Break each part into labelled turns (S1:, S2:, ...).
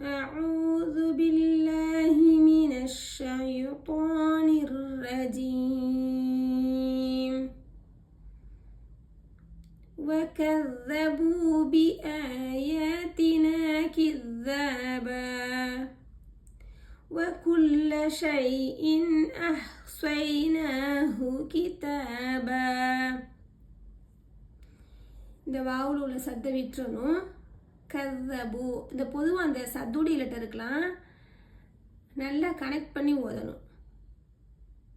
S1: أعوذ بالله من الشيطان الرجيم وكذبوا بآياتنا كذابا وكل شيء أحصيناه كتابا இந்த வாவில் உள்ள சத்தை விட்டுறணும் கதபு இந்த பொதுவாக அந்த சதுடி லெட்டருக்கெலாம் நல்லா கனெக்ட் பண்ணி ஓதணும்.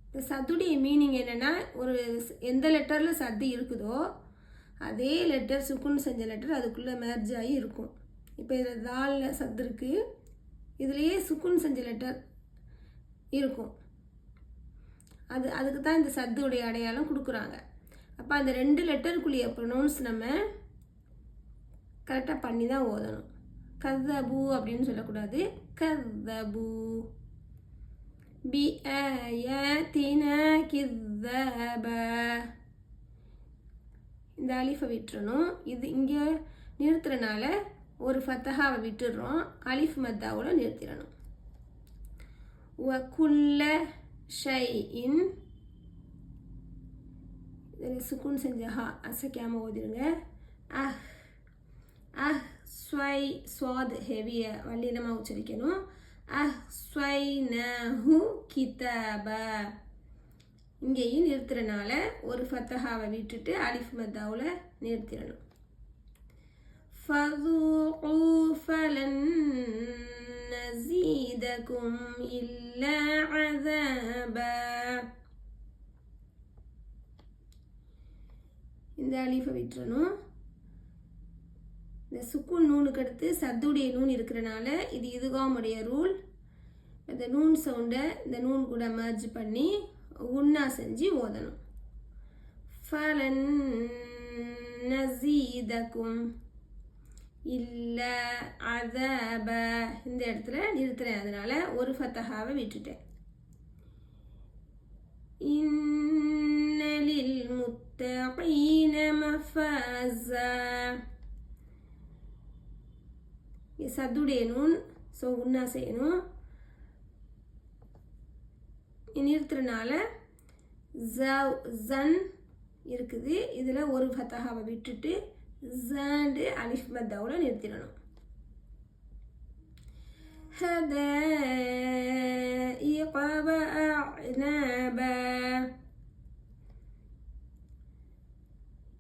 S1: இந்த சதுடி மீனிங் என்னென்னா ஒரு எந்த லெட்டரில் சத்து இருக்குதோ அதே லெட்டர் சுக்குன் செஞ்ச லெட்டர் அதுக்குள்ளே மேர்ஜ் ஆகி இருக்கும். இப்போ இதில் தாலில் சத்து இருக்குது இதுலேயே சுக்குன் செஞ்ச லெட்டர் இருக்கும். அது அதுக்கு தான் இந்த சத்துடைய அடையாளம் கொடுக்குறாங்க. அப்போ அந்த ரெண்டு லெட்டருக்குள்ளேயே ப்ரொனவுன்ஸ் நம்ம கரெக்டாக பண்ணி தான் ஓதணும். கதபு அப்படின்னு சொல்லக்கூடாது. கதபு பி தின கிதப இந்த அலிஃபை விட்டுறணும். இது இங்கே நிறுத்துறனால ஒரு ஃபத்தஹாவை விட்டுடுறோம். அலிஃப் மத்தாவோட நிறுத்திடணும். வக்குல்ல ஷை இன். சுக்குன் செஞ்ச ஹா அசைக்காமல் ஓதிடுங்க. அஹ். அஹ் ஸ்வை ஸ்வாத் ஹெவிய வல்லினமாக உச்சரிக்கணும் அஹ் ஸ்வை நஹு கிதாப இங்கேயும் நிறுத்துறனால ஒரு ஃபத்தஹாவை விட்டுட்டு அலிஃப் மத்தாவில் நிறுத்திடணும் فذوقوا فلن نزيدكم إلا عذابا இந்த அலீஃபை விட்டுறணும் இந்த சுக்குன் நூனுக்கு அடுத்து சத்துடைய நூன் இருக்கிறனால இது இதுகாமுடைய ரூல். இந்த நூன் சவுண்டை இந்த நூன் கூட மர்ஜ் பண்ணி உன்னா செஞ்சு ஓதணும். ஃபலன் நசீதக்கும். இல்லை அதப. இந்த இடத்துல நிறுத்துறேன். அதனால ஒரு ஃபத்தஹாவை விட்டுட்டேன். இன்னலில் முத்தகீன மஃபாஸா. சத்துடைய நூன் ஸோ உன்னா செய்யணும் நிறுத்துறனால ஜவ் ஜன் இருக்குது இதில் ஒரு ஃபத்தஹாவை விட்டுட்டு ஜாண்டு அலிஃப் மத்தாவில் நிறுத்திடணும் حدائق وأعنابا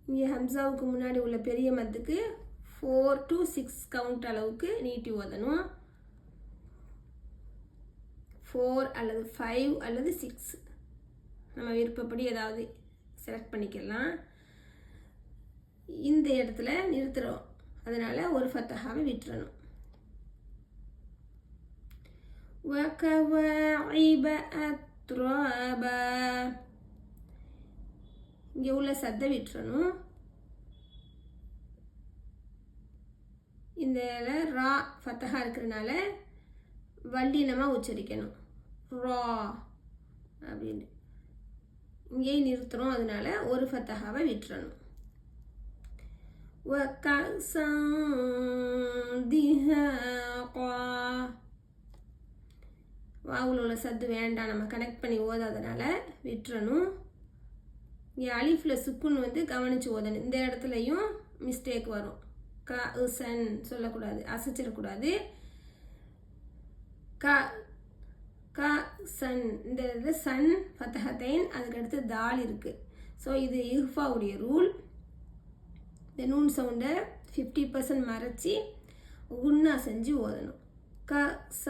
S1: இங்கே ஹம்சாவுக்கு முன்னாடி உள்ள பெரிய மத்துக்கு ஃபோர் டு சிக்ஸ் கவுண்ட் அளவுக்கு நீட்டி ஓதணும் ஃபோர் அல்லது ஃபைவ் அல்லது சிக்ஸ் நம்ம விருப்பப்படி ஏதாவது செலக்ட் பண்ணிக்கலாம் இந்த இடத்துல நிறுத்துகிறோம் அதனால் ஒரு ஃபத்தஹாவை விட்டுறணும் وكواعب أترابا இங்கே உள்ள சத்தை விட்டுறணும் இந்த ரா ஃபத்தஹா இருக்கிறனால வல்லினமாக உச்சரிக்கணும் ரா அப்படின்னு இங்கேயும் நிறுத்துகிறோம் அதனால ஒரு ஃபத்தஹாவை விட்டுறணும் وكأسا دهاقا வாவில் உள்ள சத்து வேண்டாம் நம்ம கனெக்ட் பண்ணி ஓதாதனால விட்டுறணும் இங்கே அலிஃபில் சுக்குன்னு வந்து கவனித்து ஓதணும் இந்த இடத்துலையும் மிஸ்டேக் வரும் க சன் சொல்லக்கூடாது அசைச்சிடக்கூடாது. க க சன் இந்த இது சன் ஃபத்தஹத்தைன் அதுக்கடுத்து தால் இருக்குது ஸோ இது இஹ்ஃபாவுடைய ரூல். இந்த நூன் சவுண்டை ஃபிஃப்டி பர்சன்ட் மறைச்சி உன்னா செஞ்சு ஓதணும். க ச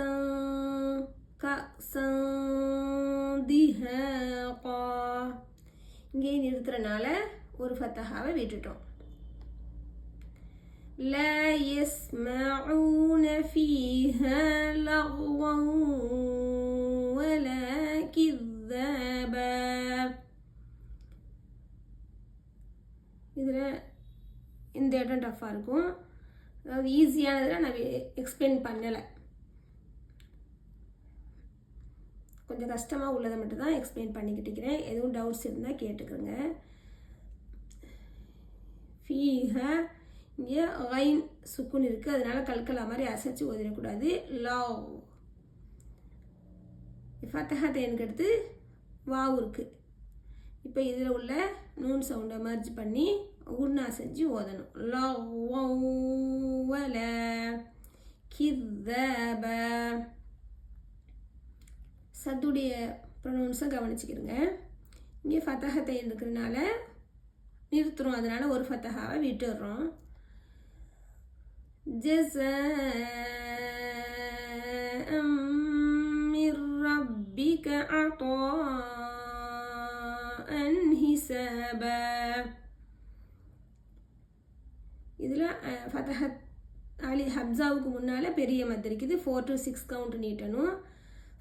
S1: க சிஹ இங்கேயே நிறுத்துறனால ஒரு ஃபத்தஹாவை விட்டுட்டோம். لا يسمعون فيها لغوا ولا كذابا இதில் இந்த இடம் டஃப்பாக இருக்கும் அதாவது ஈஸியானதில் நான் எக்ஸ்பிளைன் பண்ணலை கொஞ்சம் கஷ்டமாக உள்ளதை மட்டும் தான் எக்ஸ்பிளைன் பண்ணிக்கிட்டு இருக்கிறேன் எதுவும் டவுட்ஸ் இருந்தால் கேட்டுக்கோங்க ஃபீஹ இங்கே வைன் சுக்குன்னு இருக்குது அதனால கல்கலா மாதிரி அசைச்சு ஓதிடக்கூடாது லவ். ஃபத்தஹத்தைனுக்கு அடுத்து வாவ் இருக்குது இப்போ இதில் உள்ள நூன் சவுண்டை மர்ஜ் பண்ணி உன்னா செஞ்சு ஓதணும். லவல கிதப சத்துடைய ப்ரொனவுன்ஸை கவனிச்சுக்கிடுங்க இங்கே ஃபத்தஹத்தை இருக்கிறதுனால நிறுத்துறோம். அதனால ஒரு ஃபத்தஹாவை விட்டுடுறோம் جزاء من ربك عطاء حسابا இதில் ஃபத்தஹத் அலி ஹப்ஸாவுக்கு முன்னால் பெரிய மத் இருக்குது ஃபோர் டு சிக்ஸ் கவுண்ட் நீட்டணும்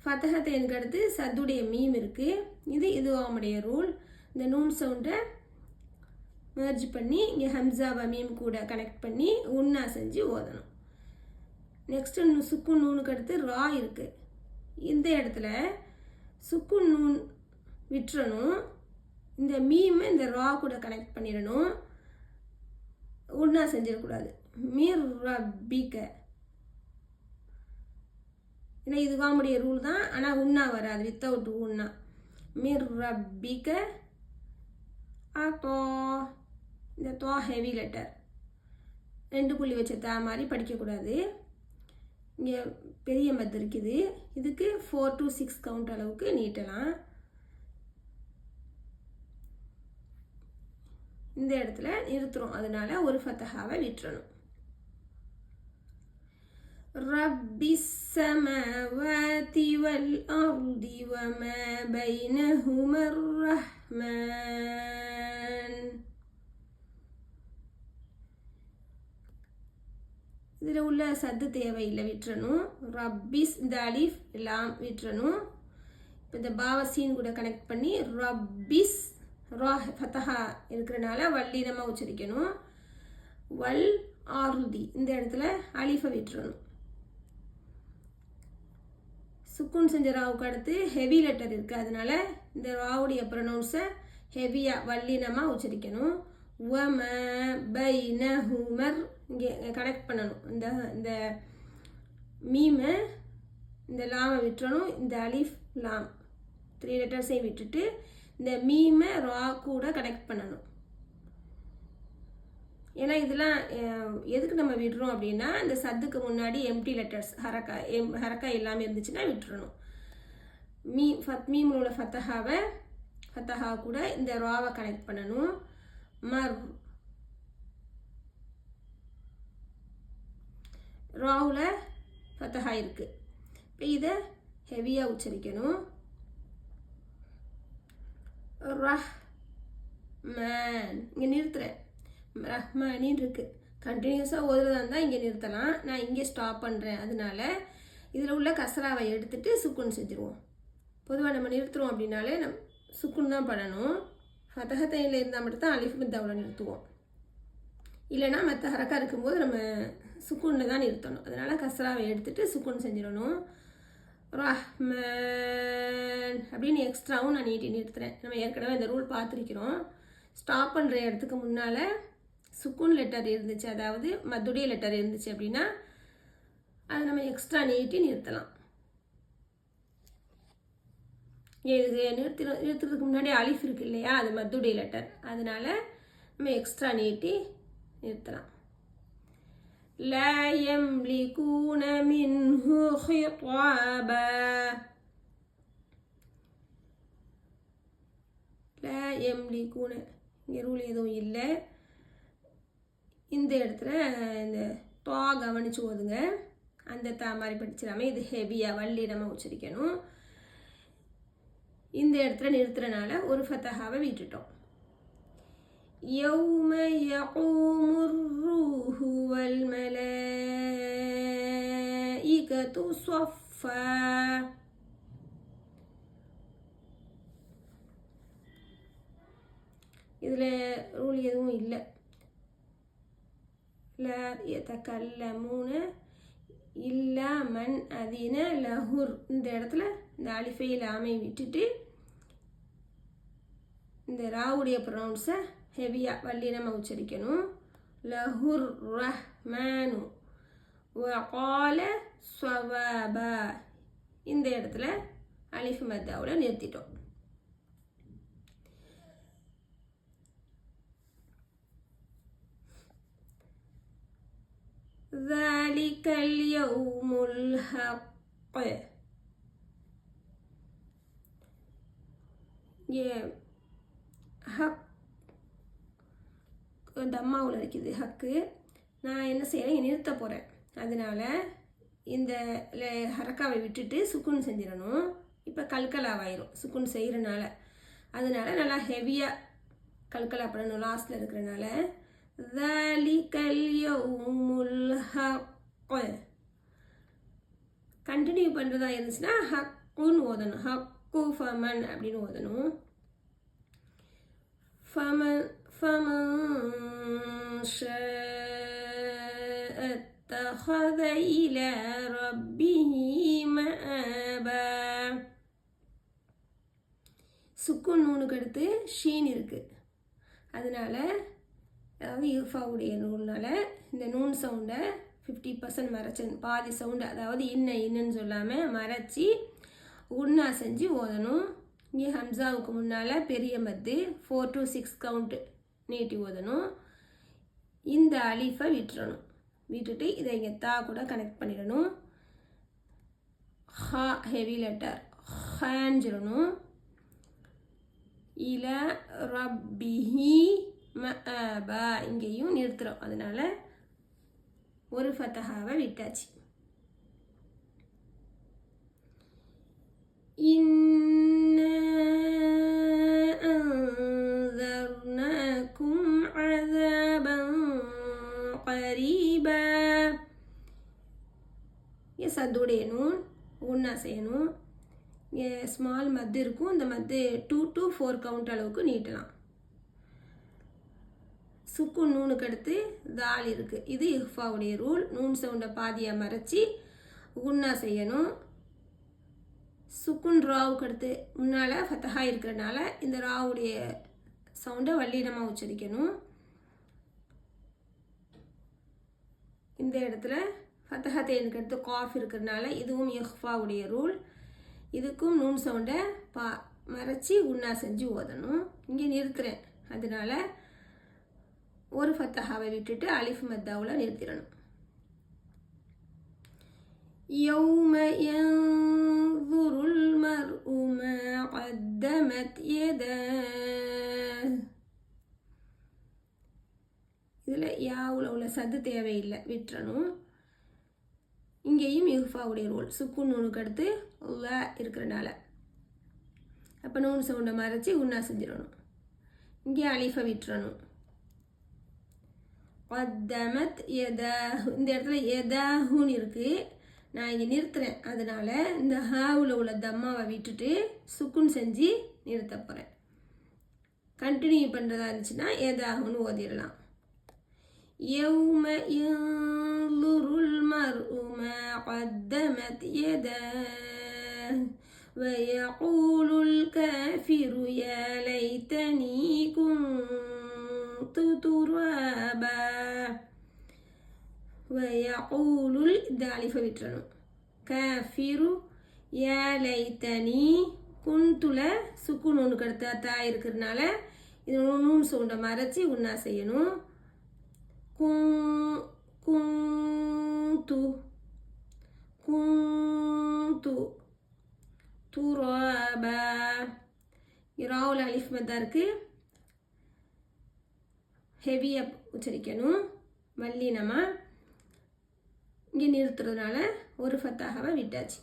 S1: ஃபத்தஹத் எனக்கு அடுத்து சத்துடைய மீம் இருக்குது இது இதுவாமுடைய ரூல் இந்த நூன் சவுண்டை மெர்ஜ் பண்ணி இங்கே ஹம்சாவை மீம் கூட கனெக்ட் பண்ணி உன்னா செஞ்சு ஓதணும். நெக்ஸ்ட்டு சுக்கு நூனுக்கு அடுத்து ரா இருக்குது இந்த இடத்துல சுக்கு நூன் விட்டுறணும். இந்த மீமை இந்த ரா கூட கனெக்ட் பண்ணிடணும். உன்னா செஞ்சிடக்கூடாது. மீர் ரப்பிக்க ஏன்னா இது வாமுடைய ரூல் தான். ஆனால் உண்ணா வராது. வித்தவுட் உண்ணா மீர் ரப்பிக்க அப்போ இந்த தோ ஹெவி லெட்டர் ரெண்டு புள்ளி வச்ச தா மாதிரி படிக்கக்கூடாது இங்கே பெரிய மத்து இருக்குது இதுக்கு ஃபோர் டு சிக்ஸ் கவுண்ட் அளவுக்கு நீட்டலாம் இந்த இடத்துல நிறுத்துறோம் அதனால ஒரு ஃபத்தஹாவை விட்டுறணும் رب السماوات والأرض وما بينهما الرحمن இதில் உள்ள சத்து தேவையில்லை விட்டுறணும். ரப்பிஸ் இந்த அலிஃப் லாம் விட்டுறணும். இப்போ இந்த பாவசீன் கூட கனெக்ட் பண்ணி ரப்பிஸ் ரா ஃபத்தஹா இருக்கிறனால வல்லீனமாக உச்சரிக்கணும். வல் ஆருதி இந்த இடத்துல அலிஃபை விட்டுறணும். சுக்குன் செஞ்ச ராவுக்கு அடுத்து ஹெவி லெட்டர் இருக்குது அதனால இந்த ராவுடைய ப்ரொனவுன்ஸை ஹெவியாக வல்லினமாக உச்சரிக்கணும். வம பைன ஹூமர் இங்கே கனெக்ட் பண்ணணும். இந்த இந்த மீமை இந்த லாமை விட்டுறணும். இந்த அலிஃப் லாம். த்ரீ லெட்டர்ஸையும் விட்டுட்டு இந்த மீமை ரா கூட கனெக்ட் பண்ணணும். ஏன்னா இதெல்லாம் எதுக்கு நம்ம விடுறோம் அப்படின்னா இந்த சத்துக்கு முன்னாடி எம்டி லெட்டர்ஸ் ஹரக்கா எம் ஹரக்கா எல்லாமே இருந்துச்சுன்னா விட்டுறணும். மீ ஃபத் மீமில் உள்ள ஃபத்தஹாவை ஃபத்தஹா கூட இந்த ராவை கனெக்ட் பண்ணணும். மர் ராவில் ஃபத்தஹா இருக்கு. இப்போ இதை ஹெவியாக உச்சரிக்கணும். ரஹ் மேன் இங்கே நிறுத்துறேன். ரஹ்மானின்னு இருக்கு. கண்டினியூஸாக ஓதுறதா இருந்தால் இங்கே நிறுத்தலாம். நான் இங்கே ஸ்டாப் பண்ணுறேன் அதனால இதில் உள்ள கசராவை எடுத்துட்டு சுக்குன்னு செஞ்சுருவோம். பொதுவாக நம்ம நிறுத்துறோம் அப்படின்னாலே நம் சுக்குன்னு தான் பண்ணணும் ஃபதகத்தையில் இருந்தால் மட்டும்தான் அலிஃப் மித்தாவில் நிறுத்துவோம். இல்லைனா மற்ற ஹரக்கா இருக்கும்போது நம்ம சுக்குனில் தான் நிறுத்தணும். அதனால் கசராவை எடுத்துகிட்டு சுக்குன் செஞ்சிடணும். ரஹ்மன் அப்படின்னு எக்ஸ்ட்ராவும் நான் நீட்டி நிறுத்துறேன். நம்ம ஏற்கனவே இந்த ரூல் பார்த்துருக்கிறோம். ஸ்டாப் பண்ணுற இடத்துக்கு முன்னால் சுக்குன் லெட்டர் இருந்துச்சு. அதாவது மதுடைய லெட்டர் இருந்துச்சு அப்படின்னா அதை நம்ம எக்ஸ்ட்ரா நீட்டி நிறுத்தலாம். எழுது நிறுத்துறதுக்கு முன்னாடி அலிஃப் இருக்கு இல்லையா? அது மத்துடைய லெட்டர் அதனால் நம்ம எக்ஸ்ட்ரா நீட்டி நிறுத்தலாம். ல எம் லி கூன மின் ல எம்லி கூன இங்கே ரூல் எதுவும் இல்லை. இந்த இடத்துல இந்த டா கவனித்து ஓதுங்க. அந்த தா மாதிரி படிச்சிடாமல் இது ஹெவியாக வள்ளி நம்ம உச்சரிக்கணும். இந்த இடத்துல நிறுத்துறனால ஒரு ஃபத்தஹாவை விட்டுட்டோம் يوم يقوم الروح والملائكة صفا இதில் ரூல் எதுவும் இல்லை لا يتكلمون இல்லா மன் அதின லஹுர் இந்த இடத்துல இந்த அலிஃபை லாமை விட்டுட்டு இந்த ராவுடைய ப்ரொனவுன்ஸை ஹெவியாக வள்ளினமாக உச்சரிக்கணும் லஹுர் ரஹ்மானு வகால ஸ்வவாபா இந்த இடத்துல அலிஃப் மத்தாவில் நிறுத்திட்டோம் ذلك اليوم الحق ஹக் தம்மாவில் இருக்குது ஹக்கு. நான் என்ன செய்கிறேன் நிறுத்த போகிறேன் அதனால் இந்த ஹரக்காவை விட்டுட்டு சுக்குன்னு செஞ்சிடணும். இப்போ கல்கலாவாயிரும். சுக்குன் செய்கிறனால அதனால் நல்லா ஹெவியாக கல்கலா பண்ணணும் லாஸ்ட்டில் இருக்கிறனால. கண்டினியூ பண்ணுறதா இருந்துச்சுன்னா ஹக்குன்னு ஓதணும். ஹக். ஃபமன் அப்படின்னு ஓதணும் ஃபமன் ஃபமன் شاء اتخذ إلى ربه مآبا சுக்குன் நூனுக்கு அடுத்து ஷீன் இருக்குது அதனால அதாவது யூஃபாவுடைய நூல்னால இந்த நூன் சவுண்டை ஃபிஃப்டி பர்சன்ட் மறைச்சு பாதி சவுண்டு அதாவது இன்ன இன்னுன்னு சொல்லாமல் மறைச்சி உன்னா செஞ்சு ஓதணும். இங்கே ஹம்சாவுக்கு முன்னால் பெரிய மத்து ஃபோர் டு சிக்ஸ் கவுண்ட்டு நீட்டி ஓதணும். இந்த அலீஃபை விட்டுறணும். விட்டுட்டு இதை இங்கே தா கூட கனெக்ட் பண்ணிடணும். ஹா ஹெவி லெட்டர் ஹேன்னு சொல்லணும் இல ரப்பிஹி மஅபா இங்கேயும் நிறுத்துகிறோம் அதனால் ஒரு ஃபத்தஹாவை விட்டாச்சு. إنا أنذرناكم عذابا قريبا இங்கே சத்துடைய நூன் ஒன்றா செய்யணும் இங்கே ஸ்மால் மத்து இருக்கும் இந்த மத்து டூ டு ஃபோர் கவுண்ட் அளவுக்கு நீட்டலாம் சுக்கு நூனுக்கு அடுத்து தால் இருக்குது இது இஃபாவுடைய ரூல் நூன் சவுண்டை பாதியாக மறைச்சி உன்னா செய்யணும் சுக்குன் ராவுக்கு அடுத்து முன்னால் ஃபத்தஹா இருக்கிறனால இந்த ராவுடைய சவுண்டை வள்ளீனமாக உச்சரிக்கணும். இந்த இடத்துல ஃபத்தஹா தேனுக்கு அடுத்து காஃப் இருக்கிறனால இதுவும் இஹ்ஃபாவுடைய ரூல். இதுக்கும் நூன் சவுண்டை பா மறைச்சி உண்ணா செஞ்சு ஓதணும். இங்கே நிறுத்துறேன். அதனால் ஒரு ஃபத்தஹாவை விட்டுட்டு அலிஃப் மத்தாவில் நிறுத்திடணும். يوم ينظر المرء ما قدمت يداه இதில் யாவில் உள்ள சத்து தேவையில்லை விட்டுறணும் இங்கேயும் இஃபாவுடைய ரோல் சுக்குன் நூனுக்கு அடுத்து உள்ள இருக்கிறனால அப்போ நூன் சவுண்டை மறைச்சி உன்னா செஞ்சிடணும் இங்கே அலிஃபை விட்டுறணும் கத்தமத் எதாஹு இந்த இடத்துல எதாஹுன்னு இருக்குது நான் இங்கே நிறுத்துறேன் அதனால் இந்த ஹாவில் உள்ள தம்மாவை விட்டுட்டு சுக்குன் செஞ்சு நிறுத்த போகிறேன் கண்டினியூ பண்ணுறதா இருந்துச்சுன்னா எதாகுன்னு ஓதிடலாம் يوم ينظر المرء ما قدمت يداه ويقول الكافر يا ليتني كنت ترابا யகூலுல் இந்த அலிஃபை விட்டுறணும் கஃபிரு யா தனி குந்துல சுக்குன் ஒன்றுக்கு அடுத்த தாய் இருக்கிறதுனால இது நூன் சவுண்டை மறைச்சி உண்ணா செய்யணும் குந்து குந்து துரோப ராவுல் அலிஃப் தான் இருக்குது ஹெவியாக உச்சரிக்கணும் வள்ளி நம்ம இங்கே நிறுத்துறதுனால ஒரு ஃபத்தாகவை விட்டாச்சு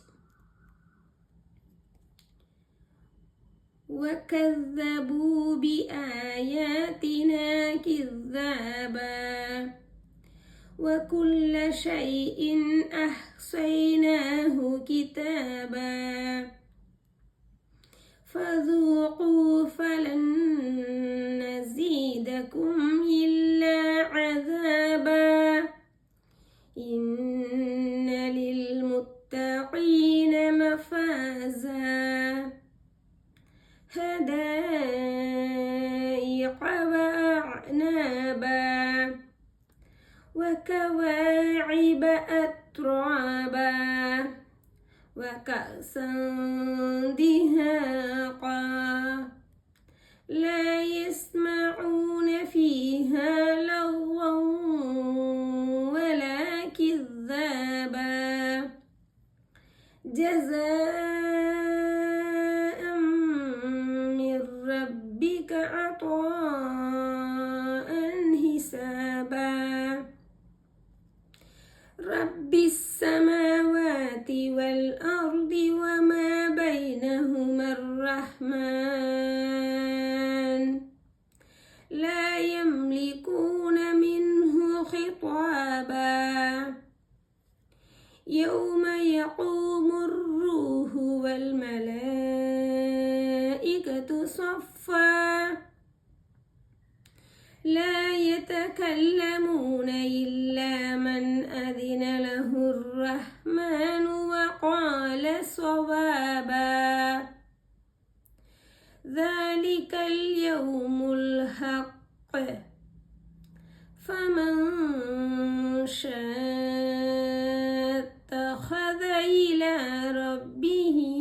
S1: وكذبوا بآياتنا كذابا وكل شيء أحصيناه كتابا فذوقوا فلن نزيدكم إلا عذابا in جزاء من ربك عطاء حسابا. رب السماوات والأرض وما بينهما الرحمن. لا يملكون منه خطابا يوم يقوم الروح والملائكة صفا. لا يتكلمون إلا من أذن له الرحمن وقال صوابا. ذلك اليوم الحق. فمن شاء به